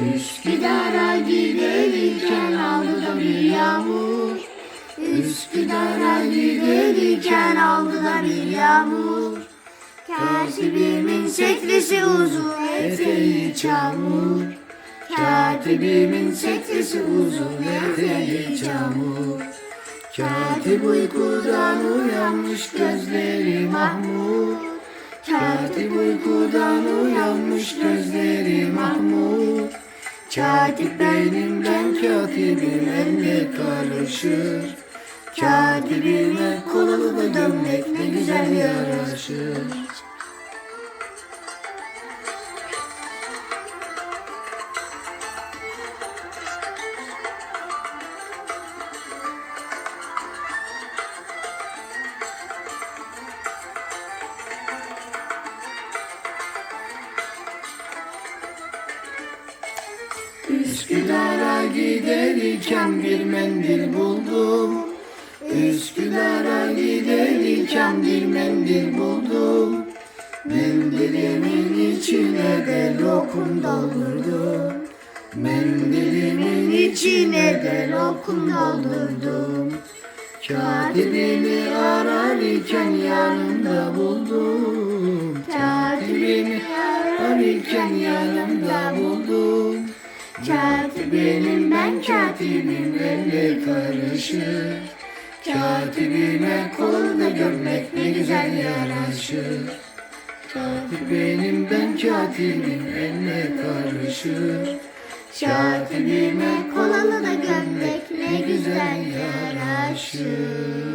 Üsküdar'a giderken aldı da bir yağmur. Üsküdar'a giderken aldı da bir yağmur. Katibimin setresi uzun eteği çamur. Katibimin setresi uzun eteği çamur. Katip uykudan uyanmış gözleri mahmur. Katip uykudan uyanmış gözleri mahmur Katip benim ben katibim elle karışır. Katibime kolalı dönmek ne güzel yaraşır Üsküdar'a giderken bir mendil buldum. Üsküdar'a giderken bir mendil buldum. Mendilimin içine de lokum doldurdum. Mendilimin içine de lokum doldurdum. Katibimi ararken yanımda buldum. Katibimi ararken yanımda buldum Katibinim ben katibim elle karışır. Katibime kolda gömmek ne güzel yaraşır. Katibinim ben katibim elle karışır. Katibime kolalı da gömmek ne güzel yaraşır